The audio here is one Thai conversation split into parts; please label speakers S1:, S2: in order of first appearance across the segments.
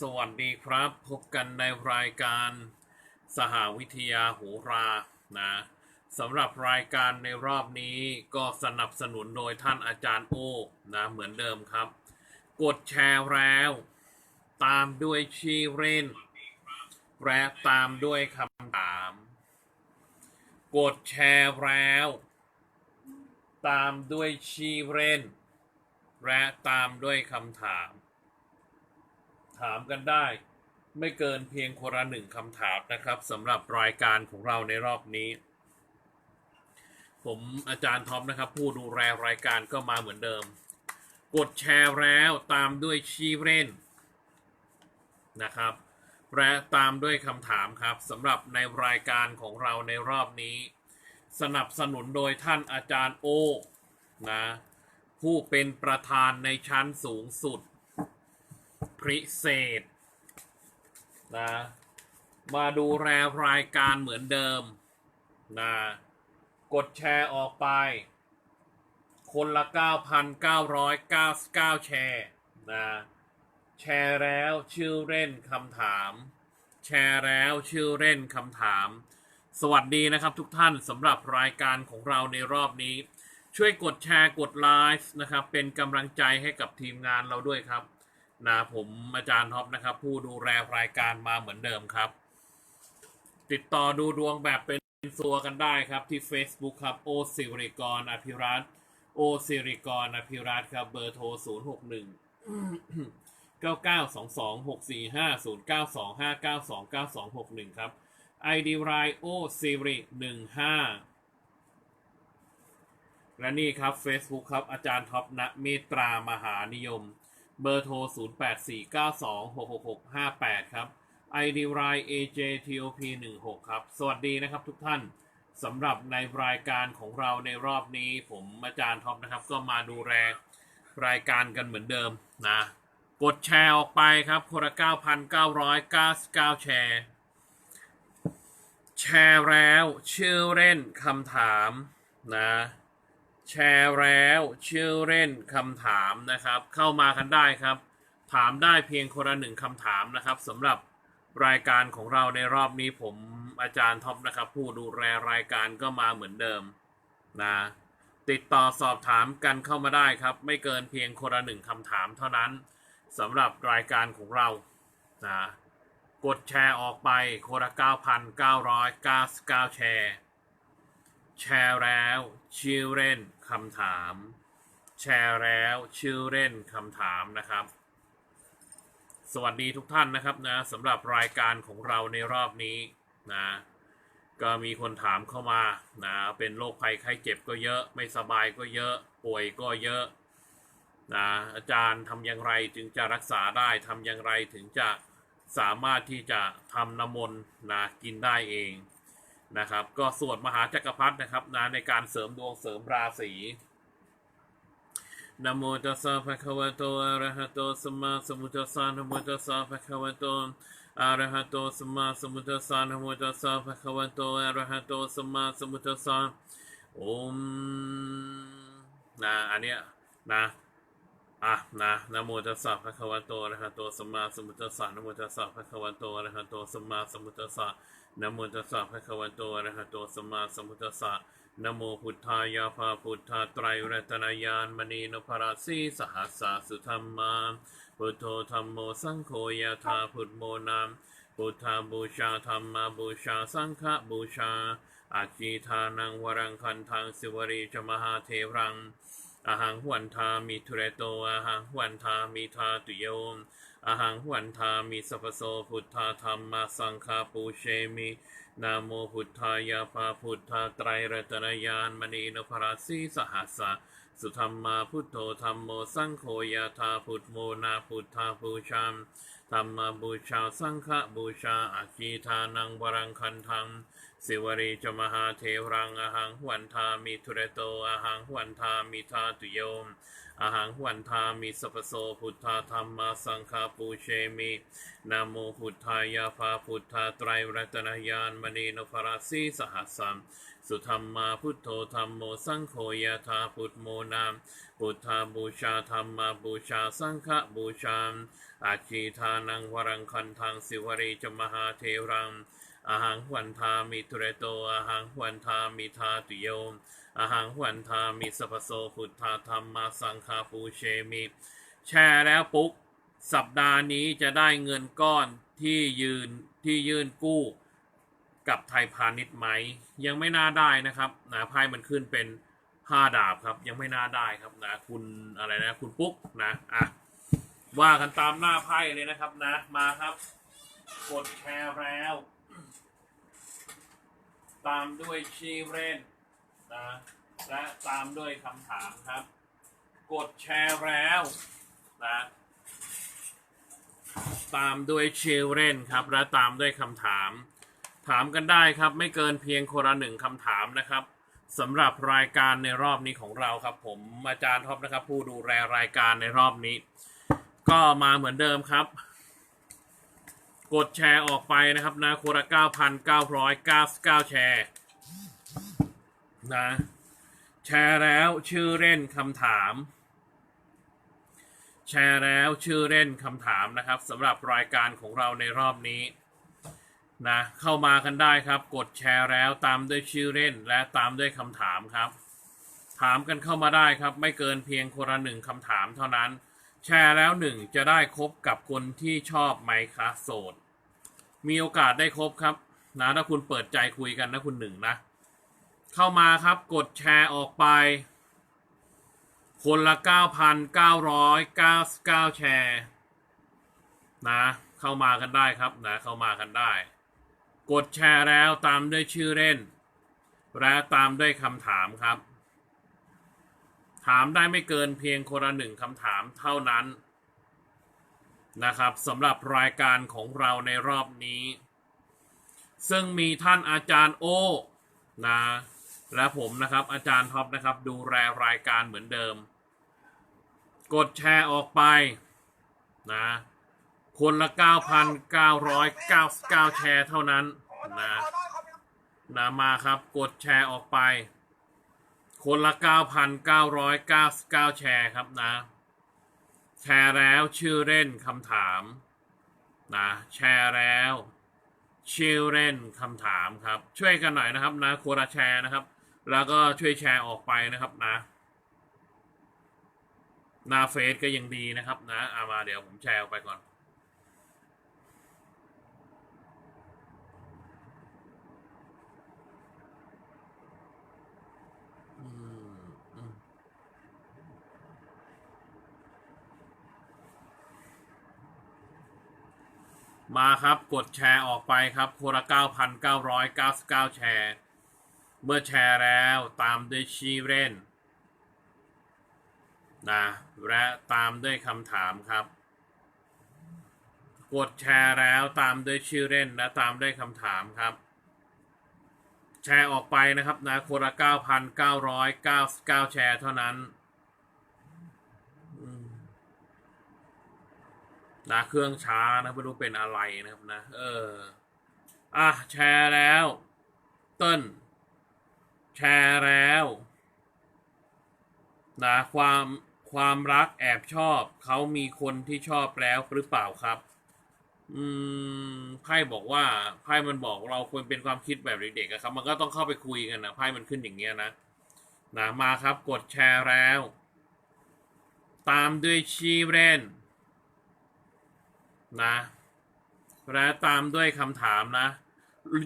S1: สวัสดีครับ พบกันในรายการสหวิทยาโหรานะสำหรับรายการในรอบนี้ก็สนับสนุนโดยท่านอาจารย์โอนะเหมือนเดิมครับ กดแชร์แล้ว ตามด้วยชื่อเล่นและตามด้วยคำถาม กดแชร์แล้ว ตามด้วยชื่อเล่นและตามด้วยคำถาม ถามกันได้ ไม่เกินเพียงคนละหนึ่งคำถามนะครับสำหรับรายการของเราในรอบนี้ ผมอาจารย์ท็อปนะครับ ผู้ดูแลรายการก็มาเหมือนเดิม กดแชร์แล้วตามด้วยชีเร่นนะครับและตามด้วยคำถามครับสำหรับในรายการของเราในรอบนี้ สนับสนุนโดยท่านอาจารย์โอนะผู้เป็นประธานในชั้นสูงสุด พิเศษนะมาดูแลรายการเหมือนเดิมนะกดแชร์ออกไป คนละ 9,999 แชร์นะแชร์แล้วชื่อเล่นคำถาม แชร์แล้วชื่อเล่นคำถาม สวัสดีนะครับทุกท่านสำหรับรายการของเราในรอบนี้ ช่วยกดแชร์กดไลฟ์นะครับ เป็นกำลังใจให้กับทีมงานเราด้วยครับ นะผมอาจารย์ท็อปนะครับ ผู้ดูแลรายการมาเหมือนเดิมครับ ติดต่อดูดวงแบบเป็นตัวกันได้ครับที่ Facebook ครับโอสิริกรอภิรัตโอสิริกรอภิรัตครับเบอร์โทร 0 6 1 9 9 2 2 6 4 5 0 9 2 5 9 2 9 2 6 1 ครับ ID รายโอสิริ15 และนี่ครับ Facebook ครับอาจารย์ท็อปณเมตรามหานิยม เบอร์โทร 0849266658 ครับ ID ราย AJTOP16 ครับ สวัสดีนะครับทุกท่านสำหรับในรายการของเราในรอบนี้ ผมอาจารย์ท็อปนะครับ ก็มาดูแลรายการกันเหมือนเดิมนะ กดแชร์ออกไปครับคนละ9,999 แชร์ แชร์แล้วชื่อเล่นคำถามนะ แชร์แล้วชื่อเล่นคำถามนะครับ เข้ามากันได้ครับ ถามได้เพียงคนละหนึ่งคำถามนะครับสำหรับรายการของเราในรอบนี้ผมอาจารย์ท็อปนะครับ ผู้ดูแลรายการก็มาเหมือนเดิมนะติดต่อสอบถามกันเข้ามาได้ครับ ไม่เกินเพียงคนละหนึ่งคำถามเท่านั้นสำหรับรายการของเรานะกดแชร์ออกไปคนละ9,999 แชร์ แชร์แล้วชื่อเล่น คำถาม แชร์แล้วชื่อเล่นคำถามนะครับ สวัสดีทุกท่านนะครับนะสำหรับรายการของเราในรอบนี้นะก็มีคนถามเข้ามานะเป็นโรคภัยไข้เจ็บก็เยอะ ไม่สบายก็เยอะ ป่วยก็เยอะนะอาจารย์ทำอย่างไรจึงจะรักษาได้ทำอย่างไรถึงจะสามารถที่จะทำน้ำมนต์นะกินได้เอง นะครับ ก็สวดมหาจักรพรรดินะครับนะในการเสริมดวงเสริมราศีนะโมตัสสะภะคะวะโตอะระหะโตสัมมาสัมพุทธัสสะนะโมตัสสะภะคะวะโตอะระหะโตสัมมาสัมพุทธัสสะนะโมตัสสะภะคะวะโตอะระหะโตสัมมาสัมพุทธัสสะโอมนะอันเนี้ยนะ อะนะนะโมตัสสะภะคะวะโตอะระหะโตสัมมาสัมพุทธัสสะนะโมตัสสะภะคะวะโตอะระหะโตสัมมาสัมพุทธัสสะนะโมตัสสะภะคะวะโตอะระหะโตสัมมาสัมพุทธัสสะนะโมพุทธายาภาพุทธาไตรรัตนายานมณีนพราสีสหัสสะสุธรรมาพุทโธธรรมโมสังโฆยะธาพุทโมนามพุทธาบูชาธรรมาบูชาสังฆบูชาอาจีทานังวรังคันทังสิวรีจมหาเทรัง อาหังหวันทามิทุเรโตอาหังหวันทามิทาตุโยมอาหังหวันทามิสัพพโสพุทธาธรรมาสังฆาปูเชมินะโมพุทธายาภาพุทธาไตรรัตนยานมณีนพราสีสหัสสะสุธรรมาพุทโธธรรมโมสังโฆยาธาพุทโมนาพุทธาบูชามธรรมบูชาสังฆบูชาอาคีทานังวรังคันทังสิวรีจมหาเทวรังอหังหวันทามิทุเรโตอหังหวันทามิทาตุโยมอหังหวันทามิสัพโสพุทธาธรรมาสังฆาปูเชมินะโมพุทธายาภาพุทธาไตรรัตนายานมณีนพราสีสหัสสัมสุธรรมาพุทโธธรรมโมสังโฆยะธาพุทโมนามพุทธาบูชาธรรมาบูชาสังฆบูชาอาคีทานังวรังคันทังสิวรีจมหาเทรัง อาหังหวันทามิทุเรโตอาหังหวันทามิทาตุโยมอาหังหวันทามิสัพโสพุทธาธรรมาสังฆาปูเชมิแชร์แล้วปุ๊บสัปดาห์นี้จะได้เงินก้อนที่ยืนที่ยื่นกู้กับไทยพาณิชย์ไหม ยังไม่น่าได้นะครับนะไพ่มันขึ้นเป็นห้าดาบครับ ยังไม่น่าได้ครับนะคุณอะไรนะคุณปุ๊กนะอะว่ากันตามหน้าไพ่เลยนะครับนะมาครับ กดแชร์แล้ว ตามด้วยชีเรนนะและตามด้วยคำถามครับ กดแชร์แล้วนะตามด้วยชีเรนครับ และตามด้วยคำถาม ถามกันได้ครับ ไม่เกินเพียงคนละหนึ่งคำถามนะครับสำหรับรายการในรอบนี้ของเราครับ ผมอาจารย์ท็อปนะครับ ผู้ดูแลรายการในรอบนี้ ก็มาเหมือนเดิมครับ กดแชร์ออกไปนะครับนะคนละ9,999แชร์นะแชร์แล้วชื่อเล่นคำถาม แชร์แล้วชื่อเล่นคำถามนะครับสำหรับรายการของเราในรอบนี้นะเข้ามากันได้ครับ กดแชร์แล้วตามด้วยชื่อเล่นและตามด้วยคำถามครับ ถามกันเข้ามาได้ครับ ไม่เกินเพียงคนละหนึ่งคำถามเท่านั้น แชร์แล้วหนึ่งจะได้คบกับคนที่ชอบไมค์คาสโสด มีโอกาสได้คบครับ นะถ้าคุณเปิดใจคุยกันนะคุณหนึ่งนะ เข้ามาครับกดแชร์ออกไป คนละ 9,999 แชร์ นะ เข้ามากันได้ครับ นะ เข้ามากันได้ กดแชร์แล้วตามด้วยชื่อเล่น และตามด้วยคำถามครับ ถามได้ไม่เกินเพียงคนละหนึ่งคำถามเท่านั้นนะครับสำหรับรายการของเราในรอบนี้ ซึ่งมีท่านอาจารย์โอนะและผมนะครับอาจารย์ท็อปนะครับ ดูแลรายการเหมือนเดิม กดแชร์ออกไปนะคนละ 9,999 แชร์เท่านั้นนะนะมาครับกดแชร์ออกไป คนละ 9,999 แชร์ครับนะ แชร์แล้วชื่อเล่นคำถามนะแชร์แล้วชื่อเล่นคำถามครับ ช่วยกันหน่อยนะครับนะโคละแชร์นะครับ แล้วก็ช่วยแชร์ออกไปนะครับนะหน้าเฟซก็ยังดีนะครับนะเอามาเดี๋ยวผมแชร์ออกไปก่อน มาครับกดแชร์ออกไปครับคนละ 9,999 แชร์ เมื่อแชร์แล้วตามด้วยชีเรนนะและตามด้วยคำถามครับ กดแชร์แล้วตามด้วยชื่อเล่นและตามด้วยคำถามครับ แชร์ออกไปนะครับนะคนละ 9,999 แชร์เท่านั้นอืม นะเครื่องช้านะไม่รู้เป็นอะไรนะครับนะ เออ อะแชร์แล้ว เต้นแชร์แล้วนะความความรักแอบชอบ เขามีคนที่ชอบแล้วหรือเปล่าครับ อืมไพ่บอกว่าไพ่มันบอกเราควรเป็นความคิดแบบเด็กๆครับ มันก็ต้องเข้าไปคุยกันนะไพ่มันขึ้นอย่างเงี้ยนะนะมาครับ กดแชร์แล้ว ตามด้วยชีเรน นะ และตามด้วยคำถามนะ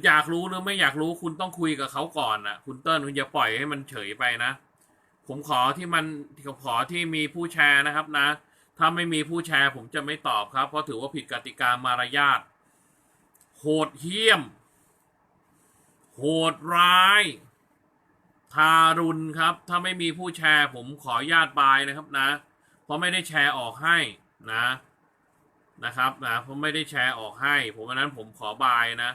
S1: อยากรู้หรือไม่อยากรู้คุณต้องคุยกับเขาก่อนนะคุณเติ้ลคุณอย่าปล่อยให้มันเฉยไปนะ ผมขอที่มันขอที่มีผู้แชร์นะครับนะ ถ้าไม่มีผู้แชร์ผมจะไม่ตอบครับ เพราะถือว่าผิดกติกามารยาทโหดเหี้ยม โหดร้าย ทารุณครับ ถ้าไม่มีผู้แชร์ผมขอญาตบายนะครับนะ เพราะไม่ได้แชร์ออกให้นะ นะครับนะผมไม่ได้แชร์ออกให้ ผมอันนั้นผมขอบายนะ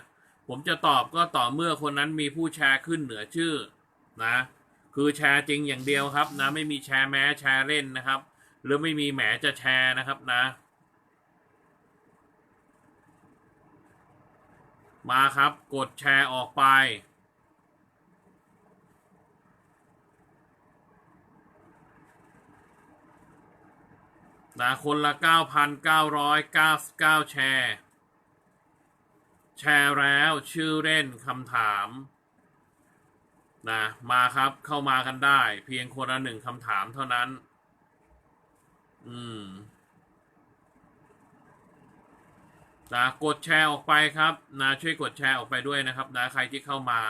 S1: ผมจะตอบก็ต่อเมื่อคนนั้นมีผู้แชร์ขึ้นเหนือชื่อนะคือแชร์จริงอย่างเดียวครับนะไม่มีแชร์แม้แชร์เล่นนะครับ หรือไม่มีแหมจะแชร์นะครับนะ มาครับกดแชร์ออกไป นะคนละ 9,999 แชร์ แชร์แล้วชื่อเล่นคำถามนะมาครับเข้ามากันได้ เพียงคนละหนึ่งคำถามเท่านั้น อืมนะกดแชร์ออกไปครับนะช่วยกดแชร์ออกไปด้วยนะครับนะใครที่เข้ามา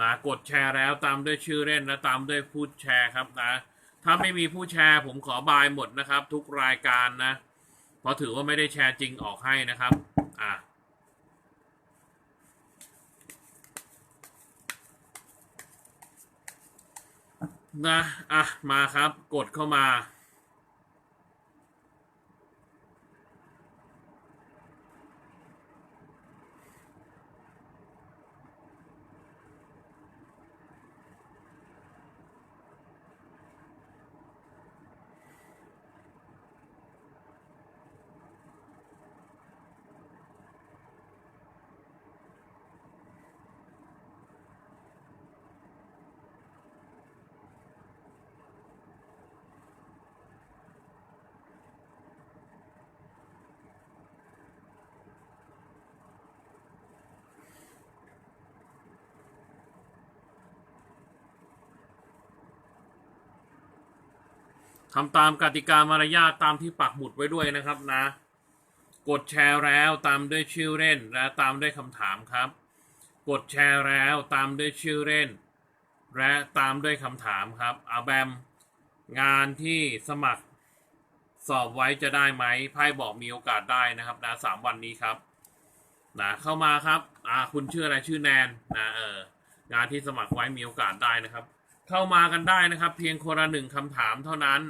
S1: นะกดแชร์แล้วตามด้วยชื่อเล่นและตามด้วยผู้แชร์ครับนะ ถ้าไม่มีผู้แชร์ผมขอบายหมดนะครับ ทุกรายการนะ เพราะถือว่าไม่ได้แชร์จริงออกให้นะครับ อะนะ อะ มาครับ กดเข้ามา ทำตามกติกามารยาทตามที่ปักหมุดไว้ด้วยนะครับนะ กดแชร์แล้วตามด้วยชื่อเล่นและตามด้วยคำถามครับ กดแชร์แล้วตามด้วยชื่อเล่น และตามด้วยคำถามครับอาแบมงานที่สมัครสอบไว้จะได้ไหมไพ่บอกมีโอกาสได้นะครับนะสามวันนี้ครับนะเข้ามาครับอ่าคุณชื่ออะไรชื่อแนนนะเอองานที่สมัครไว้มีโอกาสได้นะครับ เข้ามากันได้นะครับ เพียงคนละหนึ่งคำถามเท่านั้น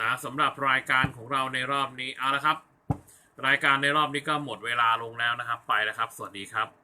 S1: นะสำหรับรายการของเราในรอบนี้เอาละครับ รายการในรอบนี้ก็หมดเวลาลงแล้วนะครับ ไปแล้วครับ สวัสดีครับ